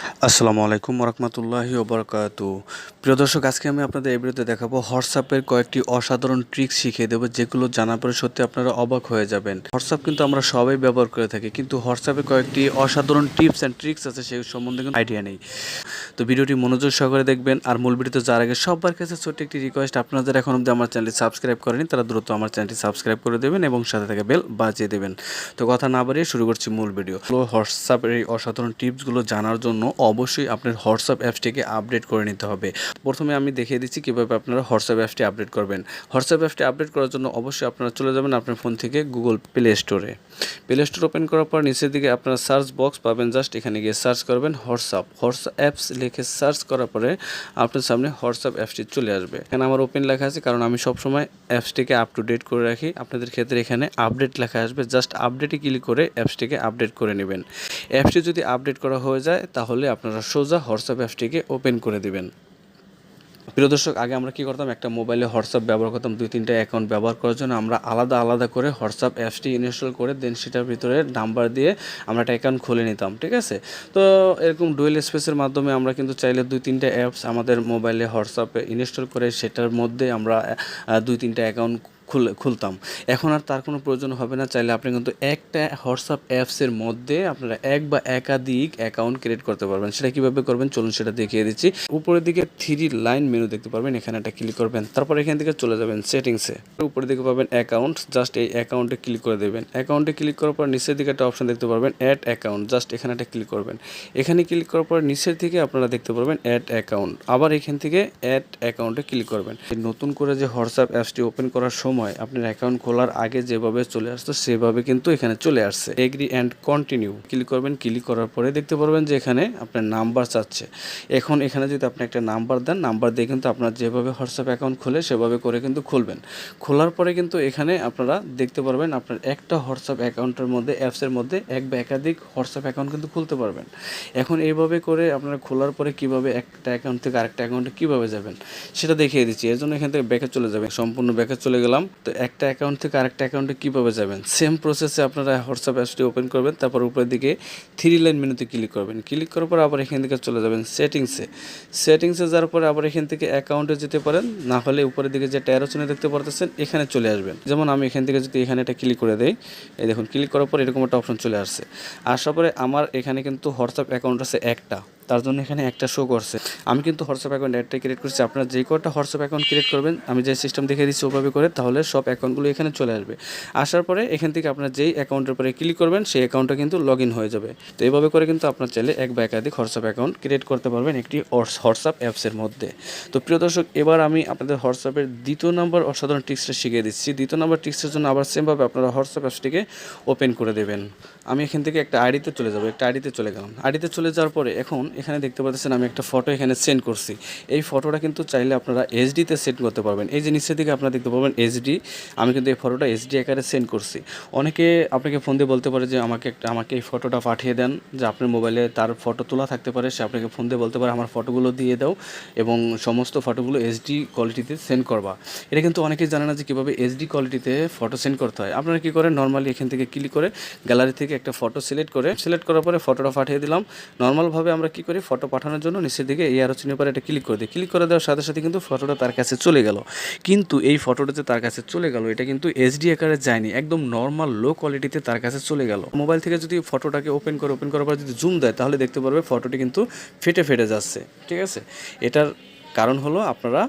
আসসালামু আলাইকুম রহমতুল্লাহি ওবরকাতু। প্রিয় দর্শক, আজকে আমি আপনাদের এই ভিডিওতে দেখাবো হোয়াটসঅ্যাপের কয়েকটি অসাধারণ ট্রিক্স শিখিয়ে দেবো, যেগুলো জানার পরে সত্যি আপনারা অবাক হয়ে যাবেন। হোয়াটসঅ্যাপ কিন্তু আমরা সবাই ব্যবহার করে থাকি, কিন্তু হোয়াটসঅ্যাপে কয়েকটি অসাধারণ টিপস অ্যান্ড ট্রিক্স আছে, সেই সম্বন্ধে কোনো আইডিয়া নেই। তো ভিডিওটি মনোযোগ সহকারে দেখবেন, আর মূল ভিডিওতে যার আগে সবার কাছে ছোট্ট একটি রিকোয়েস্ট আপনারা যারা এখন অব্দি আমার চ্যানেলটি সাবস্ক্রাইব করেনি, তারা দ্রুত আমার চ্যানেলটি সাবস্ক্রাইব করে দেবেন এবং সাথে থেকে বেল বাজিয়ে দেবেন। তো কথা না বাড়িয়ে শুরু করছি মূল ভিডিও। হোয়াটসঅ্যাপের এই অসাধারণ টিপসগুলো জানার জন্য অবশ্যই আপনার হোয়াটসঅ্যাপ অ্যাপসটিকে আপডেট করে নিতে হবে। প্রথমে আমি দেখিয়ে দিচ্ছি কীভাবে আপনারা হোয়াটসঅ্যাপ অ্যাপসটি আপডেট করবেন। হোয়াটসঅ্যাপ অ্যাপসটি আপডেট করার জন্য অবশ্যই আপনারা চলে যাবেন আপনার ফোন থেকে গুগল প্লে স্টোরে। প্লে স্টোর ওপেন করার পর নিচের দিকে আপনারা সার্চ বক্স পাবেন, জাস্ট এখানে গিয়ে সার্চ করবেন হোয়াটসঅ্যাপ। হোয়াটসঅ্যাপ অ্যাপস লিখে সার্চ করার পরে আপনার সামনে হোয়াটসঅ্যাপ অ্যাপসটি চলে আসবে। এখানে আমার ওপেন লেখা আছে, কারণ আমি সবসময় অ্যাপসটিকে আপ টু ডেট করে রাখি। আপনাদের ক্ষেত্রে এখানে আপডেট লেখা আসবে, জাস্ট আপডেটে ক্লিক করে অ্যাপসটিকে আপডেট করে নেবেন। অ্যাপসটি যদি আপডেট করা হয়ে যায়, তাহলে আপনারা সোজা হোয়াটসঅ্যাপ অ্যাপসটিকে ওপেন করে দিবেন। প্রিয় দর্শক, আগে আমরা কি করতাম? একটা মোবাইলে হোয়াটসঅ্যাপ ব্যবহার করতাম, দুই, তিনটা অ্যাকাউন্ট ব্যবহার করার জন্য আমরা আলাদা আলাদা করে হোয়াটসঅ্যাপ অ্যাপসটি ইনস্টল করে দেন সেটার ভিতরে নাম্বার দিয়ে আমরা একটা অ্যাকাউন্ট খুলে নিতাম, ঠিক আছে? তো এরকম ডুয়েল স্পেসের মাধ্যমে আমরা কিন্তু চাইলে দুই, তিনটা অ্যাপস আমাদের মোবাইলে হোয়াটসঅ্যাপে ইনস্টল করে সেটার মধ্যে আমরা দুই, তিনটা অ্যাকাউন্ট খুলতাম। এখন আর তার কোনো প্রয়োজন হবে না। চাইলে আপনি কিন্তু একটা হোয়াটসঅ্যাপ অ্যাপসের মধ্যে আপনারা এক বা একাধিক অ্যাকাউন্ট ক্রিয়েট করতে পারবেন। সেটা কীভাবে করবেন? চলুন সেটা দেখিয়ে দিচ্ছি। উপরের দিকে থ্রি লাইন মেনু দেখতে পারবেন। এখানে একটা ক্লিক করবেন। তারপর এখান থেকে চলে যাবেন সেটিংসে। উপরের দিকে পাবেন অ্যাকাউন্ট। জাস্ট এই অ্যাকাউন্টে ক্লিক করে দেবেন। অ্যাকাউন্টে ক্লিক করার পর নিচের দিকে একটা অপশন দেখতে পারবেন, অ্যাড অ্যাকাউন্ট। জাস্ট এখানে একটা ক্লিক করবেন। এখানে ক্লিক করার পর নিচের দিকে আপনারা দেখতে পারবেন অ্যাড অ্যাকাউন্ট। আবার এখান থেকে অ্যাড অ্যাকাউন্টে ক্লিক করবেন। নতুন করে যে হোয়াটসঅ্যাপ অ্যাপসটি ওপেন করার সময় আপনার অ্যাকাউন্ট খোলার আগে যেভাবে চলে আসতো, সেভাবে কিন্তু এখানে চলে আসছে। এগ্রি অ্যান্ড কন্টিনিউ ক্লিক করবেন ক্লিক করার পরে দেখতে পারবেন যে এখানে আপনার নাম্বার চাচ্ছে। এখন এখানে যদি আপনি একটা নাম্বার দেন নাম্বার দিয়ে কিন্তু আপনার যেভাবে হোয়াটসঅ্যাপ অ্যাকাউন্ট খোলে, সেভাবে করে কিন্তু খুলবেন। খোলার পরে কিন্তু এখানে আপনারা দেখতে পারবেন আপনার একটা হোয়াটসঅ্যাপ অ্যাকাউন্টের মধ্যে অ্যাপসের মধ্যে এক বা একাধিক হোয়াটসঅ্যাপ অ্যাকাউন্ট কিন্তু খুলতে পারবেন। এখন এইভাবে করে আপনারা খোলার পরে কীভাবে একটা অ্যাকাউন্ট থেকে আরেকটা অ্যাকাউন্টে কীভাবে যাবেন, সেটা দেখিয়ে দিচ্ছি। এর জন্য এখান থেকে ব্যাকে চলে যাবেন। সম্পূর্ণ ব্যাকে চলে গেলাম। তো একটা অ্যাকাউন্ট থেকে আরেকটা অ্যাকাউন্টে কীভাবে যাবেন? সেম প্রসেসে আপনারা হোয়াটসঅ্যাপ অ্যাপসটি ওপেন করবেন, তারপর উপরের দিকে থ্রি লাইন মেনুতে ক্লিক করবেন। ক্লিক করার পর আবার এখান থেকে চলে যাবেন সেটিংসে সেটিংসে যাওয়ার পরে আবার এখান থেকে অ্যাকাউন্টে যেতে পারেন, না হলে উপরের দিকে যে ট্যারো দেখতে পারতেছেন, এখানে চলে আসবেন। যেমন আমি এখান থেকে যদি এখানে একটা ক্লিক করে দেই, এই দেখুন ক্লিক করার পর এরকম একটা অপশন চলে আসছে। আসার পরে আমার এখানে কিন্তু হোয়াটসঅ্যাপ অ্যাকাউন্ট আছে একটা। তার জন্য এখানে একটা শো করছে। আমি কিন্তু হোয়াটসঅ্যাপ অ্যাকাউন্ট একটা ক্রিয়েট করছি। আপনারা যে কটা হোয়াটসঅ্যাপ অ্যাকাউন্ট ক্রিয়েট করবেন, আমি যে সিস্টেম দেখে দিচ্ছি ওভাবে করে, তাহলে সব অ্যাকাউন্টগুলো এখানে চলে আসবে। আসার পরে এখান থেকে আপনার যেই অ্যাকাউন্টের পরে ক্লিক করবেন, সেই অ্যাকাউন্টটা কিন্তু লগ ইন হয়ে যাবে। তো এইভাবে করে কিন্তু আপনার চাইলে এক বা একাধিক হোয়াটসঅ্যাপ অ্যাকাউন্ট ক্রিয়েট করতে পারবেন একটি হোয়াটসঅ্যাপ অ্যাপসের মধ্যে। তো প্রিয় দর্শক, এবার আমি আপনাদের হোয়াটসঅ্যাপের দ্বিতীয় নম্বর অসাধারণ টিক্সটা শিখিয়ে দিচ্ছি। দ্বিতীয় নম্বর টিক্সের জন্য আবার সেমভাবে আপনারা হোয়াটসঅ্যাপ অ্যাপসটিকে ওপেন করে দেবেন। আমি এখান থেকে একটা আইডিতে চলে যাব। একটা আইডিতে চলে গেলাম। আইডিতে চলে যাওয়ার পরে এখন এখানে দেখতে পাচ্ছেন আমি একটা ফটো এখানে সেন্ড করছি। এই ফটোটা কিন্তু চাইলে আপনারা এইচডিতে সেন্ড করতে পারবেন। এই যে নিচের দিকে আপনারা দেখতে পাবেন এইচডি আমি কিন্তু এই ফটোটা এইচডি আকারে সেন্ড করছি। অনেকে আপনাকে ফোন দিয়ে বলতে পারে যে আমাকে একটা, আমাকে এই ফটোটা পাঠিয়ে দেন, যে আপনার মোবাইলে তার ফটো তোলা থাকতে পারে, সে আপনাকে ফোন দিয়ে বলতে পারে, আমার ফটোগুলো দিয়ে দাও এবং সমস্ত ফটোগুলো এইচডি কোয়ালিটিতে সেন্ড করবা। এটা কিন্তু অনেকেই জানে না যে কীভাবে এইচডি কোয়ালিটিতে ফটো সেন্ড করতে হয়। আপনারা কী করেন? নর্মালি এখান থেকে ক্লিক করে গ্যালারি থেকে একটা ফটো সিলেক্ট করে সিলেক্ট করার পরে ফটোটা পাঠিয়ে দিলাম। নর্মালভাবে আমরা কী করি ফটো পাঠানোর জন্য নিচের দিকে এই আরও চিহ্নের পরে এটা ক্লিক করে দিই। ক্লিক করে দেওয়ার সাথে সাথে কিন্তু ফটোটা তার কাছে চলে গেল। কিন্তু এই ফটোটা যে তার কাছে চলে গেল, এটা কিন্তু এইচডি আকারে যায়নি, একদম নর্মাল লো কোয়ালিটিতে তার কাছে চলে গেল। মোবাইল থেকে যদি ফটোটাকে ওপেন করে ওপেন করার পর যদি জুম দেয়, তাহলে দেখতে পারবে ফটোটি কিন্তু ফেটে ফেটে যাচ্ছে, ঠিক আছে? এটার কারণ হলো আপনারা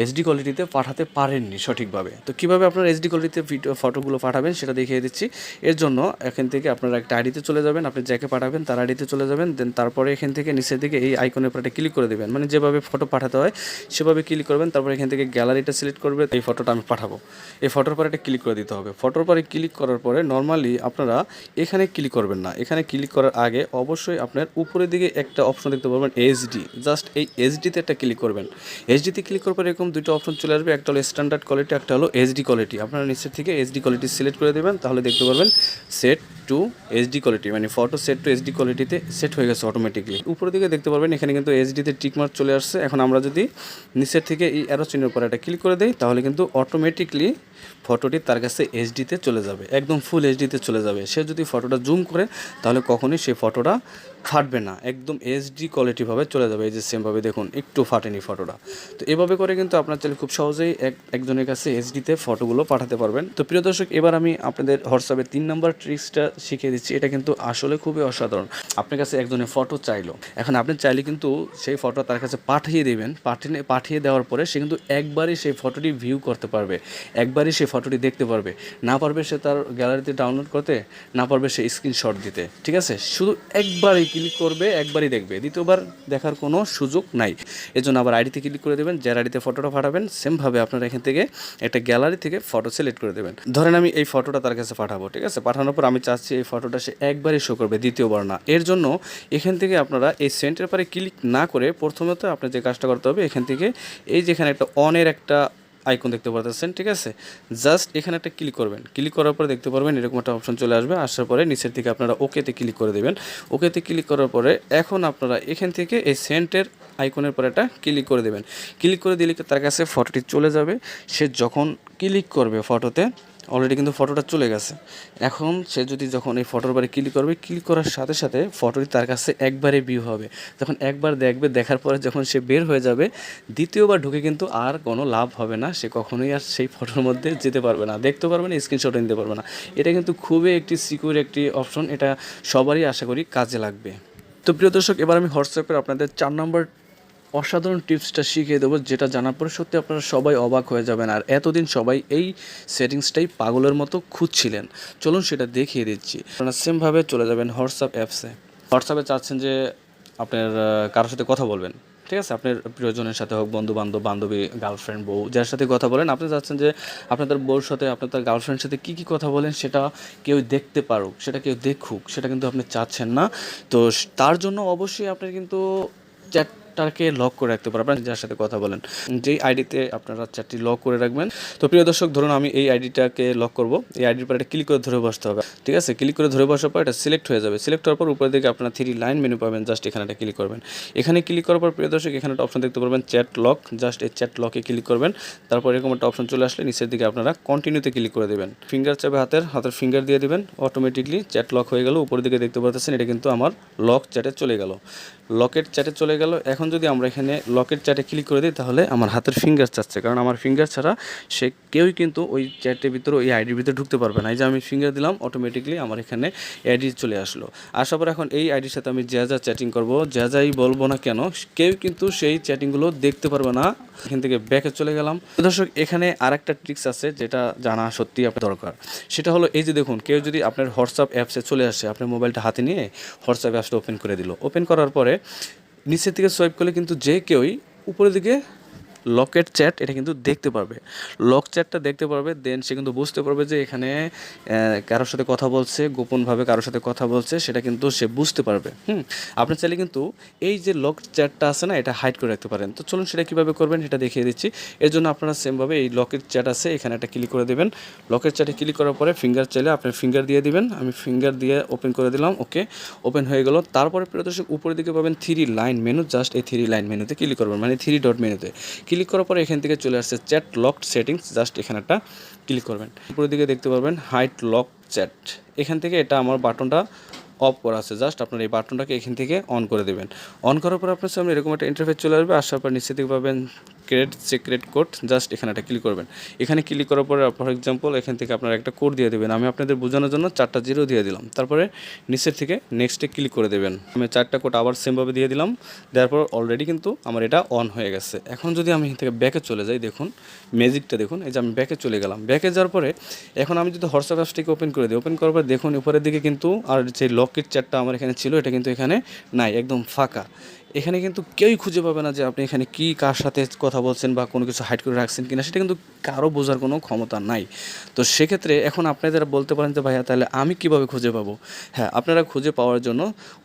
এইচডি কোয়ালিটিতে পাঠাতে পারেননি সঠিকভাবে। তো কীভাবে আপনারা এইচডি কোয়ালিটিতে ভিডিও ফটোগুলো পাঠাবেন সেটা দেখিয়ে দিচ্ছি। এর জন্য এখান থেকে আপনারা একটা আইডিতে চলে যাবেন, আপনি যাকে পাঠাবেন তার আইডিতে চলে যাবেন দেন তারপরে এখান থেকে নিচের দিকে এই আইকনের উপরে ক্লিক করে দেবেন। মানে যেভাবে ফটো পাঠাতে হয়, সেভাবে ক্লিক করবেন, তারপর এখান থেকে গ্যালারিটা সিলেক্ট করবে, এই ফটোটা আমি পাঠাবো। এই ফটোর পরে একটা ক্লিক করে দিতে হবে। ফটোর পরে ক্লিক করার পরে নর্মালি আপনারা এখানে ক্লিক করবেন না। এখানে ক্লিক করার আগে অবশ্যই আপনার উপরের দিকে একটা অপশন দেখতে পারবেন এইচডি জাস্ট এই এইচডিতে একটা ক্লিক করবেন। এইচডিতে ক্লিক করার পরে এরকম দুটো অপশন চলে আসবে। একটা হলো স্ট্যান্ডার্ড কোয়ালিটি একটা হলো এইচডি কোয়ালিটি আপনারা নিচের থেকে এইচডি কোয়ালিটি সিলেক্ট করে দেবেন, তাহলে দেখতে পারবেন সেট টু এইচডি কোয়ালিটি মানে ফটো সেট টু এইচডি কোয়ালিটিতে সেট হয়ে গেছে অটোমেটিকলি উপরের দিকে দেখতে পারবেন, এখানে কিন্তু এইচডিতে টিকমার্ক চলে আসছে। এখন আমরা যদি নিচের থেকে এই অ্যারো চিহ্নের উপর একটা ক্লিক করে দেই, তাহলে কিন্তু অটোমেটিকলি ফটোটি তার কাছে এইচডিতে চলে যাবে, একদম ফুল এইচডিতে চলে যাবে। সে যদি ফটোটা জুম করে, তাহলে কখনোই সেই ফটোটা ফাটবে না, একদম এইচডি কোয়ালিটিভাবে চলে যাবে, এই যে সেমভাবে দেখুন, একটু ফাটেনি ফটোটা তো এভাবে করে কিন্তু আপনার চাইলে খুব সহজেই এক, একজনের কাছে এইচডিতে ফটোগুলো পাঠাতে পারবেন। তো প্রিয় দর্শক, এবার আমি আপনাদের হোয়াটসঅ্যাপে তিন নাম্বার ট্রিক্সটা শিখিয়ে দিচ্ছি, এটা কিন্তু আসলে খুবই অসাধারণ। আপনার কাছে একজনের ফটো চাইলো, এখন আপনি চাইলে কিন্তু সেই ফটো তার কাছে পাঠিয়ে দেবেন, পাঠিয়ে পাঠিয়ে দেওয়ার পরে সে কিন্তু একবারই সেই ফটোটি ভিউ করতে পারবে, একবারই সেই ফটোটি দেখতে পারবে। না পারবে সে তার গ্যালারিতে ডাউনলোড করতে, না পারবে সে স্ক্রিনশট দিতে, ঠিক আছে? শুধু একবারই ক্লিক করবে, একবারই দেখবে। দ্বিতীয়বার দেখার কোনো সুযোগ নাই। এজন্য আবার আইডিতে ক্লিক করে দেবেন যার আইডিতে ফটোটা পাঠাবেন সেমভাবে আপনারা এখান থেকে একটা গ্যালারি থেকে ফটো সিলেক্ট করে দেবেন। ধরেন আমি এই ফটোটা তার কাছে পাঠাবো, ঠিক আছে? পাঠানোর পর আমি চাচ্ছি এই ফটোটা সে একবারই শো করবে, দ্বিতীয়বার না। এর জন্য এখান থেকে আপনারা এই সেন্টের পরে ক্লিক না করে প্রথমত আপনার যে কাজটা করতে হবে, এখান থেকে এই যেখানে একটা অনের একটা আইকন দেখতে পাচ্ছেন ঠিক আছে? জাস্ট এখানে একটা ক্লিক করবেন। ক্লিক করার পরে দেখতে পারবেন এরকম একটা অপশন চলে আসবে। আসার পরে নিচের দিকে আপনারা ওকেতে ক্লিক করে দেবেন। ওকেতে ক্লিক করার পরে এখন আপনারা এখান থেকে এই সেন্টের আইকনের পরে একটা ক্লিক করে দেবেন। ক্লিক করে দিলে তার কাছে ফটোটি চলে যাবে। সে যখন ক্লিক করবে ফটোতে অলরেডি কিন্তু ফটোটা চলে গেছে। এখন সে যদি যখন এই ফটোর বারে ক্লিক করবে ক্লিক করার সাথে সাথে ফটোটি তার কাছে একবারে ভিউ হবে। যখন একবার দেখবে, দেখার পরে যখন সে বের হয়ে যাবে, দ্বিতীয়বার ঢুকে কিন্তু আর কোনো লাভ হবে না। সে কখনোই আর সেই ফটোর মধ্যে যেতে পারবে না, দেখতে পারবে না স্ক্রিনশট নিতে পারবে না। এটা কিন্তু খুবই একটি সিকিউর একটি অপশন এটা সবারই আশা করি কাজে লাগবে। তো প্রিয় দর্শক, এবার আমি হোয়াটসঅ্যাপের আপনাদের চার নম্বর অসাধারণ টিপসটা শিখিয়ে দেবো, যেটা জানার পরে সত্যি আপনারা সবাই অবাক হয়ে যাবেন। আর এতদিন সবাই এই সেটিংসটাই পাগলের মতো খুঁজছিলেন। চলুন সেটা দেখিয়ে দিচ্ছি। আপনারা সেমভাবে চলে যাবেন হোয়াটসঅ্যাপ অ্যাপসে। হোয়াটসঅ্যাপে চাচ্ছেন যে আপনার কারোর সাথে কথা বলবেন। ঠিক আছে? আপনার প্রিয়জনের সাথে হোক বন্ধু বান্ধব বান্ধবী গার্লফ্রেন্ড বউ, যার সাথে কথা বলেন, আপনি চাচ্ছেন যে আপনাদের বউর সাথে, আপনার তার গার্লফ্রেন্ডের সাথে কী কী কথা বলেন, সেটা কেউ দেখতে পারুক, সেটা কেউ দেখুক, সেটা কিন্তু আপনি চাচ্ছেন না। তো তার জন্য অবশ্যই আপনার কিন্তু চ্যাটটাকে লক করে রাখতে পারবেন। যার সাথে কথা বলেন। যেই আইডিতে আপনারা চ্যাটটি লক করে রাখবেন। তো প্রিয় দর্শক, ধরুন আমি এই আইডিটাকে লক করব। এই আইডির পর একটা ক্লিক করে ধরে বসতে হবে। ঠিক আছে? ক্লিক করে ধরে বসার পর এটা সিলেক্ট হয়ে যাবে। সিলেক্ট হওয়ার পর উপরের দিকে আপনার থ্রি লাইন মেনু পাবেন। জাস্ট এখানে একটা ক্লিক করবেন। এখানে ক্লিক করার পর প্রিয় দর্শক, এখানে একটা অপশন দেখতে পারবেন চ্যাট লক জাস্ট এই চ্যাট লকে ক্লিক করবেন। তারপর এরকম একটা অপশন চলে আসলে নিচের দিকে আপনারা কন্টিনিউতে ক্লিক করে দেবেন। ফিঙ্গার চাপে হাতের হাতের ফিঙ্গার দিয়ে দেবেন। অটোমেটিকলি চ্যাট লক হয়ে গেল। উপরের দিকে দেখতে পাচ্ছেন এটা কিন্তু আমার লক চ্যাটে চলে গেল। লকেট চ্যাটে চলে গেল। এখন যদি আমরা এখানে লকেট চ্যাটে ক্লিক করে দিই, তাহলে আমার হাতের ফিঙ্গার চাচ্ছে। কারণ আমার ফিঙ্গার ছাড়া সে কেউই কিন্তু ওই চ্যাটের ভিতরে, ওই আইডির ভিতরে ঢুকতে পারবে না। এই যে আমি ফিঙ্গার দিলাম অটোমেটিকলি আমার এখানে আইডি চলে আসলো। আসার পর এখন এই আইডির সাথে আমি যা যা চ্যাটিং করব, যা যাই বলব না কেন, কেউ কিন্তু সেই চ্যাটিংগুলো দেখতে পারবে না। এখান থেকে ব্যাকে চলে গেলাম। দর্শক, এখানে আরেকটা ট্রিক্স আছে যেটা জানা সত্যি আপনার দরকার। সেটা হলো এই যে দেখুন, কেউ যদি আপনার হোয়াটসঅ্যাপ অ্যাপসে চলে আসে, আপনার মোবাইলটা হাতে নিয়ে হোয়াটসঅ্যাপ অ্যাপসটা ওপেন করে দিল। ওপেন করার পরে নিচের দিকে সোয়াইপ করলে কিন্তু যে কেউই উপরের দিকে লকেট চ্যাট, এটা কিন্তু দেখতে পারবে। লক চ্যাটটা দেখতে পারবে দেন সে কিন্তু বুঝতে পারবে যে এখানে কারোর সাথে কথা বলছে, গোপনভাবে কারোর সাথে কথা বলছে, সেটা কিন্তু সে বুঝতে পারবে। হুম, আপনি চাইলে কিন্তু এই যে লক চ্যাটটা আছে না, এটা হাইড করে রাখতে পারেন। তো চলুন সেটা কীভাবে করবেন, সেটা দেখিয়ে দিচ্ছি। এর জন্য আপনারা সেমভাবে এই লকের চ্যাট আছে, এখানে একটা ক্লিক করে দেবেন। লকের চ্যাটে ক্লিক করার পরে ফিঙ্গার চাইলে আপনি ফিঙ্গার দিয়ে দিবেন। আমি ফিঙ্গার দিয়ে ওপেন করে দিলাম ওকে ওপেন হয়ে গেল। তারপরে প্রিয় দর্শক, উপরের দিকে পাবেন থ্রি লাইন মেনু জাস্ট এই থ্রি লাইন মেনুতে ক্লিক করবেন মানে থ্রি ডট মেনুতে ক্লিক করার পরে এখান থেকে চলে আসছে চ্যাট লকড সেটিংস, জাস্ট এখানে একটা ক্লিক করবেন। উপরের দিকে দেখতে পারবেন হাইট লক চ্যাট। এখান থেকে এটা আমার বাটনটা অফ করা আছে, জাস্ট আপনার এই বাটনটাকে এখান থেকে অন করে দেবেন। অন করার পর আপনার সামনে এরকম একটা ইন্টারফেস চলে আসবে, আসার পর থেকে পাবেন ক্রেডিট সিক্রেট কোড জাস্ট এখানে একটা ক্লিক করবেন। এখানে ক্লিক করার পরে ফর এক্সাম্পল এখান থেকে আপনারা একটা কোড দিয়ে দেবেন। আমি আপনাদের বোঝানোর জন্য চারটা জিরো দিয়ে দিলাম। তারপরে নিচের থেকে নেক্সটে ক্লিক করে দেবেন। আমি চারটা কোড আবার সেমভাবে দিয়ে দিলাম। দেওয়ার পর অলরেডি কিন্তু আমার এটা অন হয়ে গেছে। এখন যদি আমি এখান থেকে ব্যাকে চলে যাই, দেখুন ম্যাজিকটা দেখুন, এই যে আমি ব্যাকে চলে গেলাম। ব্যাকে যাওয়ার পরে, এখন আমি যদি হোয়াটসঅ্যাপ অ্যাপসটিকে ওপেন করে দিই ওপেন করার পর দেখুন, উপরের দিকে কিন্তু আর যে লকেট চ্যাটটা আমার এখানে ছিল, এটা কিন্তু এখানে নাই, একদম ফাঁকা। এখানে কিন্তু কেউই খুঁজে পাবে না যে আপনি এখানে কি, কার সাথে কথা বলছেন বা কোনো কিছু হাইড করে রাখছেন কিনা, সেটা কিন্তু কারও বোঝার কোনো ক্ষমতা নাই। তো সেক্ষেত্রে এখন আপনারা বলতে পারেন যে, ভাইয়া, তাহলে আমি কীভাবে খুঁজে পাবো? হ্যাঁ আপনারা খুঁজে পাওয়ার জন্য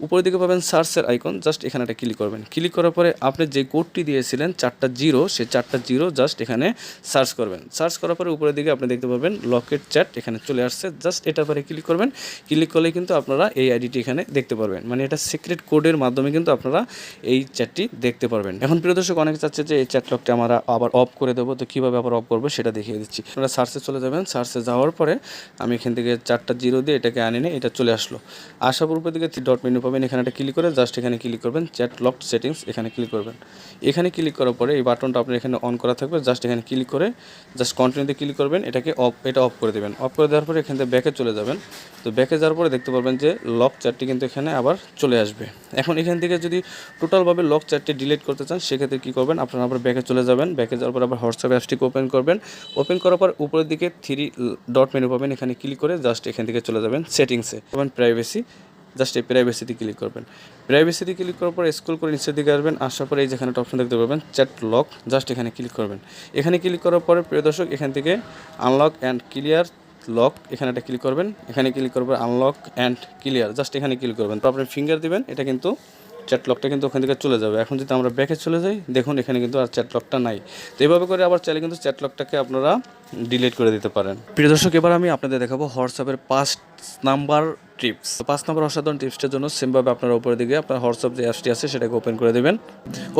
উপরের দিকে পাবেন সার্চের আইকন, জাস্ট এখানে একটা ক্লিক করবেন। ক্লিক করার পরে আপনি যে কোডটি দিয়েছিলেন, চারটা জিরো সে চারটা জিরো জাস্ট এখানে সার্চ করবেন। সার্চ করার পরে উপরের দিকে আপনি দেখতে পাবেন লকেট চ্যাট, এখানে চলে আসছে। জাস্ট এটার পরে ক্লিক করবেন। ক্লিক করলে কিন্তু আপনারা এই আইডিটি এখানে দেখতে পারবেন। মানে এটা সিক্রেট কোডের মাধ্যমে কিন্তু আপনারা এই চ্যাটটি দেখতে পারবেন। এখন প্রিয় দর্শক, অনেকে চাচ্ছে যে এই চ্যাট লকটি আমরা আবার অফ করে দেবো। তো কীভাবে আবার অফ করব সেটা দেখিয়ে দিচ্ছি। আপনারা সার্চে চলে যাবেন। সার্চে যাওয়ার পরে আমি এখান থেকে চারটা জিরো দিয়ে এটাকে আনি নিয়ে এটা চলে আসলো। আসার পর উপর দিকে ডট মেনু পাবেন। এখানে একটা ক্লিক করে জাস্ট এখানে ক্লিক করবেন। চ্যাট লক সেটিংস এখানে ক্লিক করবেন। এখানে ক্লিক করার পরে এই বাটনটা আপনার এখানে অন করা থাকবে। জাস্ট এখানে ক্লিক করে জাস্ট কন্টিনিউতে ক্লিক করবেন। এটাকে অফ এটা অফ করে দেবেন। অফ করে দেওয়ার পরে এখান থেকে ব্যাকে চলে যাবেন। তো ব্যাকে যাওয়ার পরে দেখতে পারবেন যে লক চ্যাটটি কিন্তু এখানে আবার চলে আসবে। এখন এখান থেকে যদি টোটালভাবে লক চ্যাটটি ডিলিট করতে চান, সেক্ষেত্রে কী করবেন? আপনারা আবার ব্যাকে চলে যাবেন। ব্যাকে যাওয়ার পর আবার হোয়াটসঅ্যাপ অ্যাপসটিকে ওপেন করবেন। ওপেন করার পর উপরের দিকে থ্রি ডট মেনু পাবেন। এখানে ক্লিক করে জাস্ট এখান থেকে চলে যাবেন সেটিংসে পাবেন প্রাইভেসি জাস্ট এই প্রাইভেসিতে ক্লিক করবেন। প্রাইভেসিতে ক্লিক করার পর স্ক্রল করে নিচের দিকে আসবেন। আসার পরে এই যেখানে একটা অপশন দেখতে পাবেন চ্যাট লক জাস্ট এখানে ক্লিক করবেন। এখানে ক্লিক করার পরে, প্রিয় দর্শক, এখান থেকে আনলক অ্যান্ড ক্লিয়ার লক এখানে একটা ক্লিক করবেন। এখানে ক্লিক করবেন আনলক অ্যান্ড ক্লিয়ার জাস্ট এখানে ক্লিক করবেন। তো আপনি ফিঙ্গার দিবেন, এটা কিন্তু চ্যাট লকটা কিন্তু ওখান থেকে চলে যাবে। এখন যদি আমরা ব্যাকে চলে যাই, দেখুন এখানে কিন্তু আর চ্যাটলকটা নাই। তো এইভাবে করে আবার চাইলে কিন্তু চ্যাটলকটাকে আপনারা ডিলিট করে দিতে পারেন। প্রিয় দর্শক, এবার আমি আপনাদের দেখাবো হোয়াটসঅ্যাপের পাঁচ নাম্বার টিপস। পাঁচ নাম্বার অসাধারণ টিপসটার জন্য সেমভাবে আপনার উপরের দিকে আপনার হোয়াটসঅ্যাপ যে অ্যাপসটি আছে, সেটাকে ওপেন করে দেবেন।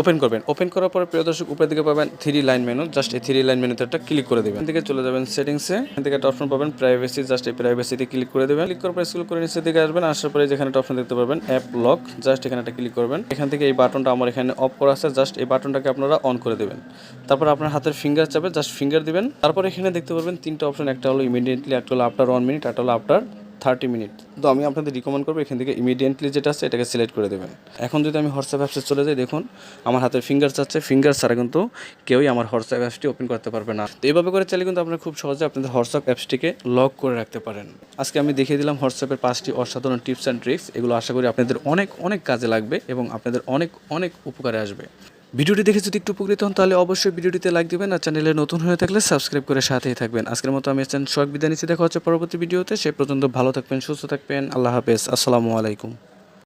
ওপেন করবেন। ওপেন করার পরে প্রিয় দর্শক, উপরের দিকে পাবেন থ্রি লাইন মেনু জাস্ট এই থ্রি লাইন মেনুতে একটা ক্লিক করে দেবেন। থেকে চলে যাবেন সেটিংসে এখান থেকে একটা অপশন পাবেন প্রাইভেসি জাস্ট এই প্রাইভেসিতে ক্লিক করে দেবেন। ক্লিক করার পরে স্ক্রল করে নিচের দিকে আসবেন। আসার পরে যেখানে একটা অপশন দেখতে পাবেন অ্যাপ লক জাস্ট এখানে একটা ক্লিক করবেন। এখান থেকে এই বাটনটা আমার এখানে অফ করা আছে। জাস্ট এই বাটনটাকে আপনারা অন করে দেবেন। তারপর আপনার হাতের ফিঙ্গার চাপে জাস্ট ফিঙ্গার দিবেন। তারপর এখানে দেখতে পারবেন তিনটা অপশন একটা হলো ইমিডিয়েটলি একটা হলো আফটার ওয়ান মিনিট একটা হলো আফটার থার্টি মিনিট তো আমি আপনাদের রিকমেন্ড করব এখান থেকে ইমিডিয়েটলি যেটা আছে এটাকে সিলেক্ট করে দেবেন। এখন যদি আমি হোয়াটসঅ্যাপ অ্যাপসে চলে যাই, দেখুন আমার হাতে ফিঙ্গার চাচ্ছে ফিঙ্গার ছাড়া কিন্তু কেউই আমার হোয়াটসঅ্যাপ অ্যাপসটি ওপেন করতে পারবে না। তো এইভাবে করে চাইলে কিন্তু আপনারা খুব সহজে আপনাদের হোয়াটসঅ্যাপ অ্যাপসটিকে লক করে রাখতে পারেন। আজকে আমি দেখিয়ে দিলাম হোয়াটসঅ্যাপের পাঁচটি অসাধারণ টিপস অ্যান্ড ট্রিক্স এগুলো আশা করি আপনাদের অনেক অনেক কাজে লাগবে এবং আপনাদের অনেক অনেক উপকারে আসবে। ভিডিওটি দেখে যদি একটু উপকৃত হন, তাহলে অবশ্যই ভিডিওটিতে লাইক দেবেন আর চ্যানেলে নতুন হয়ে থাকলে সাবস্ক্রাইব করে সাথেই থাকবেন। আজকের মতো আমি চ্যানেল শখ বিদায় নিচ্ছি। দেখা হচ্ছে পরবর্তী ভিডিওতে। সে পর্যন্ত ভালো থাকবেন, সুস্থ থাকবেন। আল্লাহ হাফেজ। আসসালামু আলাইকুম।